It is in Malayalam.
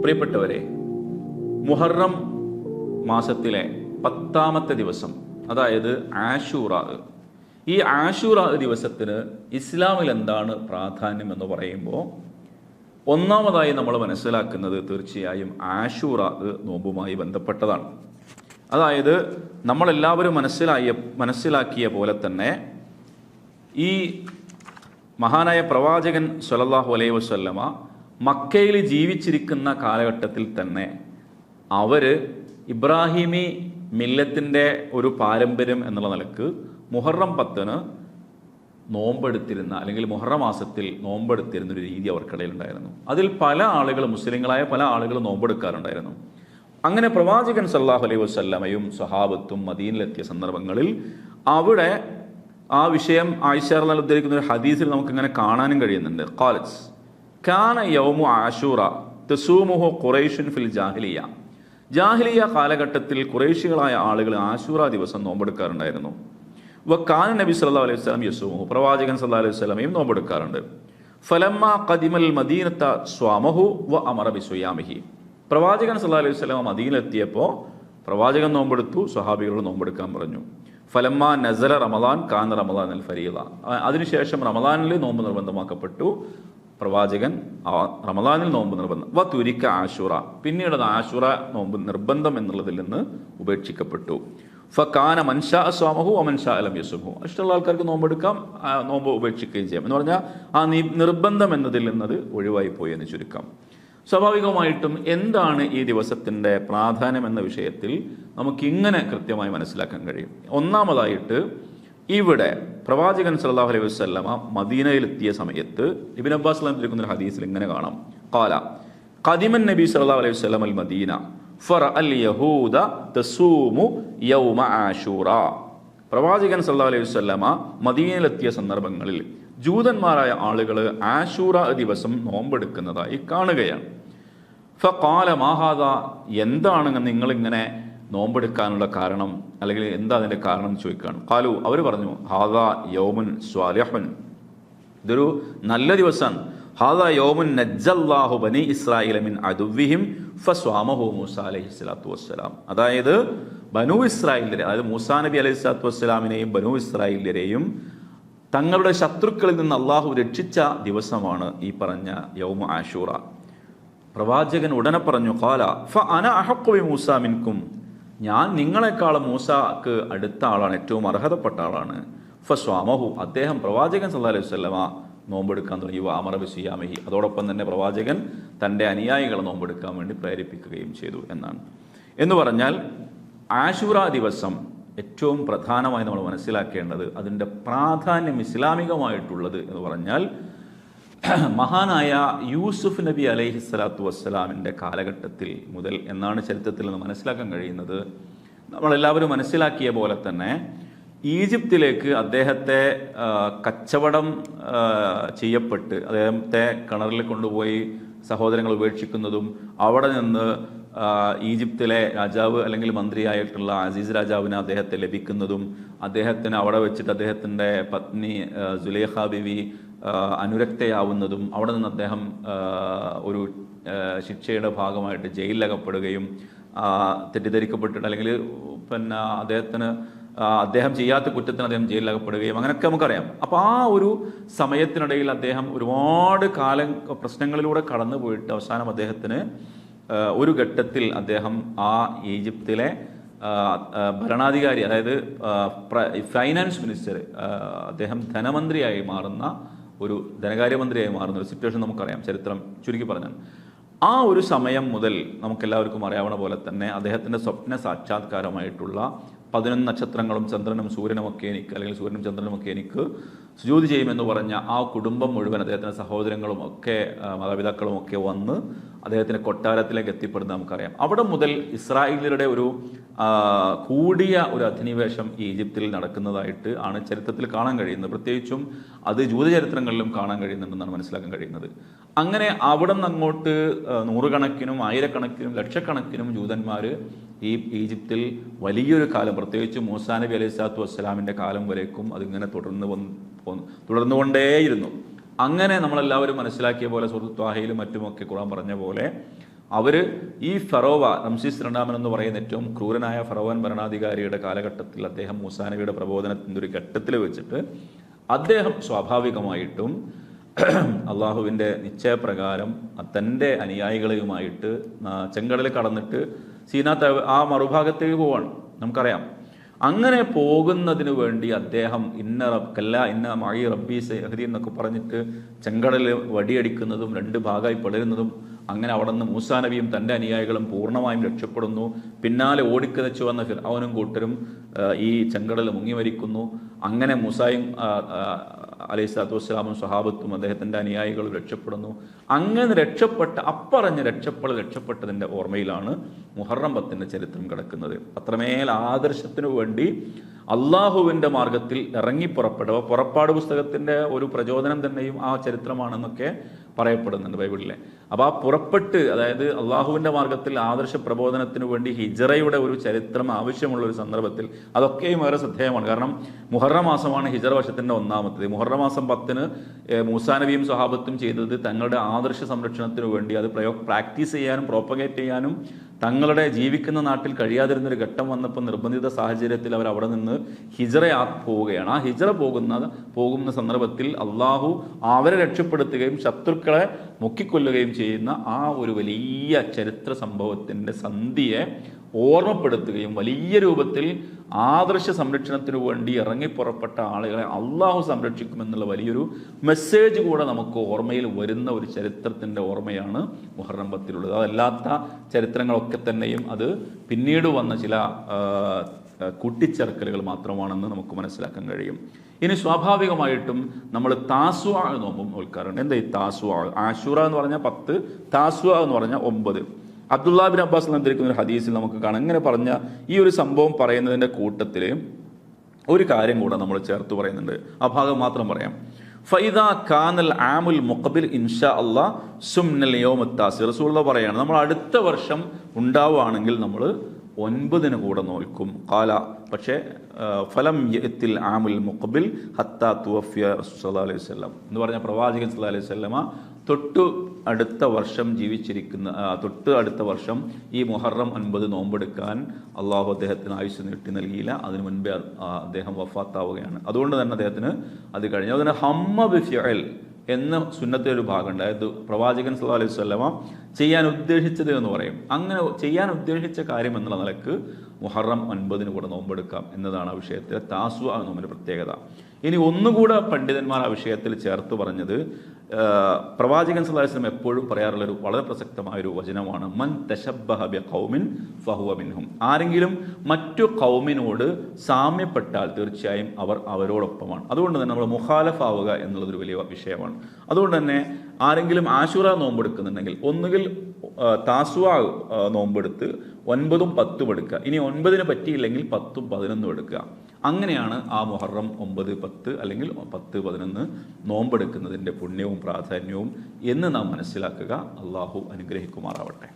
പ്രിയപ്പെട്ടവരെ മുഹറം മാസത്തിലെ പത്താമത്തെ ദിവസം അതായത് ആഷൂറ ഈ ആഷൂറ ദിവസത്തിന് ഇസ്ലാമിൽ എന്താണ് പ്രാധാന്യം എന്ന് പറയുമ്പോൾ ഒന്നാമതായി നമ്മൾ മനസ്സിലാക്കുന്നത് തീർച്ചയായും ആഷൂറ നോമ്പുമായി ബന്ധപ്പെട്ടതാണ്. അതായത് നമ്മളെല്ലാവരും മനസ്സിലായ മനസ്സിലാക്കിയ പോലെ തന്നെ ഈ മഹാനായ പ്രവാചകൻ സലല്ലാഹു അലൈഹി വസല്ലമ മക്കയിൽ ജീവിച്ചിരിക്കുന്ന കാലഘട്ടത്തിൽ തന്നെ അവർ ഇബ്രാഹിമി മില്ലത്തിന്റെ ഒരു പാരമ്പര്യം എന്നുള്ള നിലയ്ക്ക് മുഹറം പത്തിന് നോമ്പെടുത്തിരുന്ന അല്ലെങ്കിൽ മുഹറം മാസത്തിൽ നോമ്പെടുത്തിരുന്ന ഒരു രീതി അവർക്കിടയിൽ ഉണ്ടായിരുന്നു അതിൽ പല ആളുകൾ മുസ്ലിങ്ങളായ പല ആളുകളും നോമ്പെടുക്കാറുണ്ടായിരുന്നു. അങ്ങനെ പ്രവാചകൻ സല്ലാഹു അലൈഹി വസ്ല്ലമയും സഹാബത്തും മദീനിലെത്തിയ സന്ദർഭങ്ങളിൽ അവിടെ ആ വിഷയം ആയിഷാർ ഉദ്ധരിക്കുന്ന ഒരു ഹദീസിൽ നമുക്കിങ്ങനെ കാണാനും കഴിയുന്നുണ്ട്. കോളേജ് കാന യൗമു ആഷൂറ തസൂമുഹു ഖുറൈഷുൻ ഫിൽ ജാഹിലിയ. ജാഹിലിയ കാലഘട്ടത്തിൽ കുറേശികളായ ആളുകൾ ആശൂറ ദിവസം നോമ്പെടുക്കാറുണ്ടായിരുന്നു. വ കാന നബി സല്ലാ അലൈഹി സ്വലം യസൂമുഹു പ്രവാചകൻ സല്ലാ അലൈഹി സ്വലമയും നോമ്പെടുക്കാറുണ്ട്. ഫലമ്മ കദിമൽ മദീനത്ത സ്വാമഹു വ അമറ ബിസുയാമിഹി പ്രവാചകൻ സല്ലാ അലൈഹി സ്വലാം മദീനിലെത്തിയപ്പോൾ പ്രവാചകൻ നോമ്പെടുത്തു സ്വഹാബികൾ നോമ്പെടുക്കാൻ പറഞ്ഞു. ഫലമ്മ നസല റമദാൻ കാന റമദാൻ അൽ ഫരീദ. അതിനുശേഷം റമദാനിൽ നോമ്പ് നിർബന്ധമാക്കപ്പെട്ടു. പ്രവാചകൻ റമദാനിൽ നോമ്പ് നിർബന്ധം. വ തുരിക്ക ആശുറ പിന്നീട് അത് ആശുറ നോമ്പ് നിർബന്ധം എന്നുള്ളതിൽ നിന്ന് ഉപേക്ഷിക്കപ്പെട്ടു. ഫക്കാന മൻഷാ സ്വാമഹു അമൻഷാ അലം യസുഹു ഇഷ്ടമുള്ള ആൾക്കാർക്ക് നോമ്പെടുക്കാം നോമ്പ് ഉപേക്ഷിക്കുകയും ചെയ്യാം. എന്ന് പറഞ്ഞാൽ ആ നിർബന്ധം എന്നതിൽ നിന്നത് ഒഴിവായി പോയി എന്ന് ചുരുക്കം. സ്വാഭാവികമായിട്ടും എന്താണ് ഈ ദിവസത്തിന്റെ പ്രാധാന്യം എന്ന വിഷയത്തിൽ നമുക്ക് ഇങ്ങനെ കൃത്യമായി മനസ്സിലാക്കാൻ കഴിയും. ഒന്നാമതായിട്ട് ഇവിടെ പ്രവാചകൻ സല്ലാഹു അലൈഹി വസ്ലമ മദീനയിലെത്തിയ സമയത്ത് ഇബിൻ അബ്ബാസ് ലഭിക്കുന്ന ഒരു ഹദീസിൽ ഇങ്ങനെ കാണാം. കാല ഖദിമൻ നബി സല്ലല്ലാഹു അലൈഹി വസ്ലം അൽ മദീന ഫറ അൽ യഹൂദ തസൂമു യൗമ ആഷൂറ. പ്രവാചകൻ സല്ലല്ലാഹു അലൈഹി വസ്ലമ മദീനയിലെത്തിയ സന്ദർഭങ്ങളിൽ ജൂതന്മാരായ ആളുകൾ ആഷൂറ ദിവസം നോമ്പെടുക്കുന്നതായി കാണുകയാണ്. ഫ കാല മാഹാദ എന്താണ് നിങ്ങളിങ്ങനെ നോമ്പെടുക്കാനുള്ള കാരണം അല്ലെങ്കിൽ എന്താ അതിന്റെ കാരണം എന്ന് ചോദിക്കുകയാണ്. കാലു അവർ പറഞ്ഞു ഹാദ യോമുൻ സ്വാലിഹൻ. ഇതൊരു നല്ല ദിവസമാണ്. ഹാദ യോമുൻ നജ്ജല്ലാഹു ബനി ഇസ്രായേലമിൻ അതുവിഹിം ഫസ്വാമഹു മൂസ അലൈഹി സ്വലാത്തു വസ്സലാം. അതായത് ബനു ഇസ്രായേലിനെ അതായത് മൂസാ നബി അലൈഹി സ്വലാത്തു വസ്സലാമിനെയും ബനു ഇസ്രായേലിനെയും തങ്ങളുടെ ശത്രുക്കളിൽ നിന്ന് അള്ളാഹു രക്ഷിച്ച ദിവസമാണ് ഈ പറഞ്ഞ യൗമ ആഷൂറ. പ്രവാചകൻ ഉടനെ പറഞ്ഞു കാല ഫ അന അഹക്കുബി മൂസ മിൻകും. ഞാൻ നിങ്ങളെക്കാളും മൂസാക്ക് അടുത്ത ആളാണ് ഏറ്റവും അർഹതപ്പെട്ട ആളാണ്. ഫ സ്വാമഹു അദ്ദേഹം പ്രവാചകൻ സല്ലാ അലൈഹി വല്ലമ നോമ്പെടുക്കാൻ തുടങ്ങി. അമറബി സിയാമഹി അതോടൊപ്പം തന്നെ പ്രവാചകൻ തന്റെ അനുയായികളെ നോമ്പെടുക്കാൻ വേണ്ടി പ്രേരിപ്പിക്കുകയും ചെയ്തു എന്നാണ്. എന്ന് പറഞ്ഞാൽ ആശുറ ദിവസം ഏറ്റവും പ്രധാനമായി നമ്മൾ മനസ്സിലാക്കേണ്ടത് അതിന്റെ പ്രാധാന്യം ഇസ്ലാമികമായിട്ടുള്ളത് എന്ന് പറഞ്ഞാൽ മഹാനായ യൂസുഫ് നബി അലൈഹി സ്വലാത്തു വസ്സലാമിന്റെ കാലഘട്ടത്തിൽ മുതൽ എന്നാണ് ചരിത്രത്തിൽ നിന്ന് മനസ്സിലാക്കാൻ കഴിയുന്നത്. നമ്മളെല്ലാവരും മനസ്സിലാക്കിയ പോലെ തന്നെ ഈജിപ്തിലേക്ക് അദ്ദേഹത്തെ കച്ചവടം ചെയ്യപ്പെട്ട് അദ്ദേഹത്തെ കിണറിൽ കൊണ്ടുപോയി സഹോദരങ്ങൾ ഉപേക്ഷിക്കുന്നതും അവിടെ നിന്ന് ഈജിപ്തിലെ രാജാവ് അല്ലെങ്കിൽ മന്ത്രിയായിട്ടുള്ള അസീസ് രാജാവിന് അദ്ദേഹത്തെ ലഭിക്കുന്നതും അദ്ദേഹത്തിന് അവിടെ വെച്ചിട്ട് അദ്ദേഹത്തിന്റെ പത്നി സുലേഖ ബിവി അനുരക്തയാവുന്നതും അവിടെ നിന്ന് അദ്ദേഹം ഒരു ശിക്ഷയുടെ ഭാഗമായിട്ട് ജയിലിലകപ്പെടുകയും തെറ്റിദ്ധരിക്കപ്പെട്ടിട്ട് അല്ലെങ്കിൽ പിന്നെ അദ്ദേഹത്തിന് അദ്ദേഹം ചെയ്യാത്ത കുറ്റത്തിന് അദ്ദേഹം ജയിലിലകപ്പെടുകയും അങ്ങനെയൊക്കെ നമുക്കറിയാം. അപ്പോൾ ആ ഒരു സമയത്തിനിടയിൽ അദ്ദേഹം ഒരുപാട് കാലം പ്രശ്നങ്ങളിലൂടെ കടന്നു പോയിട്ട് അവസാനം അദ്ദേഹത്തിന് ഒരു ഘട്ടത്തിൽ അദ്ദേഹം ആ ഈജിപ്തിലെ ഭരണാധികാരി അതായത് ഫൈനാൻസ് മിനിസ്റ്റർ അദ്ദേഹം ധനമന്ത്രിയായി മാറുന്ന ഒരു ധനകാര്യമന്ത്രിയായി മാറുന്ന ഒരു സിറ്റുവേഷൻ നമുക്കറിയാം. ചരിത്രം ചുരുക്കി പറഞ്ഞാൽ. ആ ഒരു സമയം മുതൽ നമുക്കെല്ലാവർക്കും അറിയാവുന്ന പോലെ തന്നെ അദ്ദേഹത്തിന്റെ സ്വപ്ന സാക്ഷാത്കാരമായിട്ടുള്ള പതിനൊന്ന് നക്ഷത്രങ്ങളും ചന്ദ്രനും സൂര്യനും ഒക്കെ എനിക്ക് അല്ലെങ്കിൽ സൂര്യനും ചന്ദ്രനും ഒക്കെ എനിക്ക് സുജൂതി ചെയ്യുമെന്ന് പറഞ്ഞ ആ കുടുംബം മുഴുവൻ അദ്ദേഹത്തിന്റെ സഹോദരങ്ങളും ഒക്കെ മാതാപിതാക്കളും ഒക്കെ വന്ന് അദ്ദേഹത്തിന്റെ കൊട്ടാരത്തിലേക്ക് എത്തിപ്പെടുന്നത് നമുക്കറിയാം. അവിടെ മുതൽ ഇസ്രായേലരുടെ ഒരു കൂടിയ ഒരു അധിനിവേശം ഈജിപ്തിൽ നടക്കുന്നതായിട്ട് ആണ് ചരിത്രത്തിൽ കാണാൻ കഴിയുന്നത്. പ്രത്യേകിച്ചും അത് ജൂതചരിത്രങ്ങളിലും കാണാൻ കഴിയുന്നുണ്ടെന്നാണ് മനസ്സിലാക്കാൻ കഴിയുന്നത്. അങ്ങനെ അവിടെ നിന്ന് അങ്ങോട്ട് നൂറുകണക്കിനും ആയിരക്കണക്കിനും ലക്ഷക്കണക്കിനും ജൂതന്മാർ ഈ ഈജിപ്തിൽ വലിയൊരു കാലം പ്രത്യേകിച്ച് മൂസാ നബി അലൈഹി സ്വലാത്തു വസ്സലാമിന്റെ കാലം വരേക്കും അതിങ്ങനെ തുടർന്ന് വന്ന് തുടർന്നുകൊണ്ടേയിരുന്നു. അങ്ങനെ നമ്മളെല്ലാവരും മനസ്സിലാക്കിയ പോലെ സുഹൃത്വാഹയിലും മറ്റുമൊക്കെ ഖുറാൻ പറഞ്ഞ പോലെ അവർ ഈ ഫറോവ റംസീസ് രണ്ടാമൻ എന്ന് പറയുന്ന ഏറ്റവും ക്രൂരനായ ഫറോവൻ ഭരണാധികാരിയുടെ കാലഘട്ടത്തിൽ അദ്ദേഹം മൂസാനബിയുടെ പ്രബോധനത്തിന്റെ ഒരു ഘട്ടത്തിൽ വെച്ചിട്ട് അദ്ദേഹം സ്വാഭാവികമായിട്ടും അള്ളാഹുവിന്റെ നിശ്ചയപ്രകാരം തന്റെ അനുയായികളെയുമായിട്ട് ചെങ്കടൽ കടന്നിട്ട് സീനാ ആ മറുഭാഗത്തേക്ക് പോവാണ്. നമുക്കറിയാം. അങ്ങനെ പോകുന്നതിന് വേണ്ടി അദ്ദേഹം ഇന്ന കല്ല ഇന്ന മഴി റബ്ബി സെഹദി എന്നൊക്കെ പറഞ്ഞിട്ട് ചെങ്കടലിൽ വടിയടിക്കുന്നതും രണ്ട് ഭാഗമായി പിളരുന്നതും അങ്ങനെ അവിടെ നിന്ന് മൂസാ നബിയും തന്റെ അനുയായികളും പൂർണമായും രക്ഷപ്പെടുന്നു. പിന്നാലെ ഓടിക്കതച്ചു വന്ന ഫിർഔനും കൂട്ടരും ഈ ചെങ്കടൽ മുങ്ങി മരിക്കുന്നു. അങ്ങനെ മൂസായും അലൈഹി സ്വലാത്തു വസ്സലാമും സ്വഹാബത്തും അദ്ദേഹത്തിന്റെ അനുയായികളും രക്ഷപ്പെടുന്നു. അങ്ങനെ രക്ഷപ്പെട്ട അപ്പറഞ്ഞ് രക്ഷപ്പെടൽ രക്ഷപ്പെട്ടതിന്റെ ഓർമ്മയിലാണ് മുഹറം പത്തിന്റെ ചരിത്രം കിടക്കുന്നത്. അത്രമേൽ ആദർശത്തിനു വേണ്ടി അള്ളാഹുവിന്റെ മാർഗത്തിൽ ഇറങ്ങി പുറപ്പെടുക പുറപ്പാട് പുസ്തകത്തിന്റെ ഒരു പ്രചോദനം തന്നെയും ആ ചരിത്രമാണെന്നൊക്കെ പറയപ്പെടുന്നുണ്ട് ബൈബിളിലെ. അപ്പോൾ ആ പുറപ്പെട്ട് അതായത് അള്ളാഹുവിന്റെ മാർഗത്തിൽ ആദർശ പ്രബോധനത്തിന് വേണ്ടി ഹിജറയുടെ ഒരു ചരിത്രം ആവശ്യമുള്ള ഒരു സന്ദർഭത്തിൽ അതൊക്കെയും ഏറെ ശ്രദ്ധേയമാണ്. കാരണം മുഹറ മാസമാണ് ഹിജറ വർഷത്തിന്റെ ഒന്നാമത്തത്. മുഹറ മാസം പത്തിന് മൂസാനബിയും മൂസാ നബിയും സ്വഹാബത്തും ചെയ്തത് തങ്ങളുടെ ആദർശ സംരക്ഷണത്തിന് വേണ്ടി അത് പ്രയോ പ്രാക്ടീസ് ചെയ്യാനും പ്രോപ്പഗേറ്റ് ചെയ്യാനും തങ്ങളുടെ ജീവിക്കുന്ന നാട്ടിൽ കഴിയാതിരുന്നൊരു ഘട്ടം വന്നപ്പോൾ നിർബന്ധിത സാഹചര്യത്തിൽ അവർ അവിടെ നിന്ന് ഹിജറ പോവുകയാണ്. ആ ഹിജറ പോകുന്ന പോകുന്ന സന്ദർഭത്തിൽ അള്ളാഹു അവരെ രക്ഷപ്പെടുത്തുകയും ശത്രുക്കളെ മുക്കിക്കൊല്ലുകയും ചെയ്യുന്ന ആ ഒരു വലിയ ചരിത്ര സംഭവത്തിന്റെ സന്ധിയെ ഓർമ്മപ്പെടുത്തുകയും വലിയ രൂപത്തിൽ ആദർശ സംരക്ഷണത്തിന് വേണ്ടി ഇറങ്ങിപ്പുറപ്പെട്ട ആളുകളെ അള്ളാഹു സംരക്ഷിക്കുമെന്നുള്ള വലിയൊരു മെസ്സേജ് കൂടെ നമുക്ക് ഓർമ്മയിൽ വരുന്ന ഒരു ചരിത്രത്തിന്റെ ഓർമ്മയാണ് മുഹറം പത്തിലുള്ളത്. അതല്ലാത്ത ചരിത്രങ്ങളൊക്കെ തന്നെയും അത് പിന്നീട് വന്ന ചില ആ, ആ, കൂട്ടിച്ചേർക്കലുകൾ മാത്രമാണെന്ന് നമുക്ക് മനസ്സിലാക്കാൻ കഴിയും. ഇനി സ്വാഭാവികമായിട്ടും നമ്മൾ താസുവ നോമ്പും നോൽക്കാറുണ്ട് എന്താ ഈ താസുവ? ആശുറ എന്ന് പറഞ്ഞാൽ പത്ത് താസുവ എന്ന് പറഞ്ഞാൽ ഒമ്പത്. അബ്ദുല്ലാ ബിൻ അബ്ബാസ് നന്ദിരിക്കുന്ന ഒരു ഹദീസിൽ നമുക്ക് കാണാം. ഇങ്ങനെ പറഞ്ഞ ഈ ഒരു സംഭവം പറയുന്നതിന്റെ കൂട്ടത്തിൽ ഒരു കാര്യം കൂടെ നമ്മൾ ചേർത്ത് പറയുന്നുണ്ട്. ആ ഭാഗം മാത്രം പറയാം. ഫൈദ കാനൽ ആമുൽ മുഖബിൽ ഇൻഷാ അള്ളാ സുംനൽ യോമത്താസ് റസൂള്ള പറയാണ് നമ്മൾ അടുത്ത വർഷം ഉണ്ടാവുകയാണെങ്കിൽ നമ്മൾ ഒൻപതിന് കൂടെ നോൽക്കും. കാല പക്ഷേ ഫലം യത്തിൽ ആമുൽ മുഖബിൽ ഹത്ത തുവഫിയ സല്ലാ അലൈഹി സ്വല്ലം എന്ന് പറഞ്ഞ പ്രവാചകൻ സല്ലാ അലൈഹി സ്വല്ലമ തൊട്ടു അടുത്ത വർഷം ജീവിച്ചിരിക്കുന്ന തൊട്ട് അടുത്ത വർഷം ഈ മുഹറം അൻപത് നോമ്പെടുക്കാൻ അള്ളാഹു അദ്ദേഹത്തിന് ആയുസ് നീട്ടി നൽകിയില്ല. അതിനു മുൻപേ അദ്ദേഹം വഫാത്താവുകയാണ്. അതുകൊണ്ട് തന്നെ അദ്ദേഹത്തിന് അത് കഴിഞ്ഞു. അതിന് ഹമ്മ ബിഫിയൽ എന്ന സുന്നത്തിന്റെ ഒരു ഭാഗമുണ്ട്. അതായത് പ്രവാചകൻ സല്ലാ അലൈഹി വസല്ലമ ചെയ്യാൻ ഉദ്ദേശിച്ചത് എന്ന് പറയും. അങ്ങനെ ചെയ്യാൻ ഉദ്ദേശിച്ച കാര്യം എന്നുള്ള നിലയ്ക്ക് മുഹറം ഒൻപതിന് കൂടെ നോമ്പെടുക്കാം എന്നതാണ് ആ വിഷയത്തിലെ താസുവ നോമ്പിന്റെ പ്രത്യേകത. ഇനി ഒന്നുകൂടെ പണ്ഡിതന്മാർ ആ വിഷയത്തിൽ ചേർത്ത് പറഞ്ഞത് പ്രവാചകൻ അലൈഹി എപ്പോഴും പറയാറുള്ളൊരു വളരെ പ്രസക്തമായ ഒരു വചനമാണ് മൻ തശബ്ബഹ ബി ഖൗമിൻ ഫഹുവ മിൻഹും. ആരെങ്കിലും മറ്റു കൗമിനോട് സാമ്യപ്പെട്ടാൽ തീർച്ചയായും അവർ അവരോടൊപ്പമാണ്. അതുകൊണ്ട് തന്നെ നമ്മൾ മുഖാലഫാവുക എന്നുള്ളതൊരു വലിയ വിഷയമാണ്. അതുകൊണ്ട് തന്നെ ആരെങ്കിലും ആശുറ നോമ്പെടുക്കുന്നുണ്ടെങ്കിൽ ഒന്നുകിൽ താസുവ നോമ്പെടുത്ത് ഒൻപതും പത്തും എടുക്കുക. ഇനി ഒൻപതിന് പറ്റിയില്ലെങ്കിൽ പത്തും പതിനൊന്നും എടുക്കുക. അങ്ങനെയാണ് ആ മുഹറം ഒമ്പത് പത്ത് അല്ലെങ്കിൽ പത്ത് പതിനൊന്ന് നോമ്പെടുക്കുന്നതിന്റെ പുണ്യവും പ്രാധാന്യവും എന്ന് നാം മനസ്സിലാക്കുക. അള്ളാഹു അനുഗ്രഹിക്കുമാറാവട്ടെ.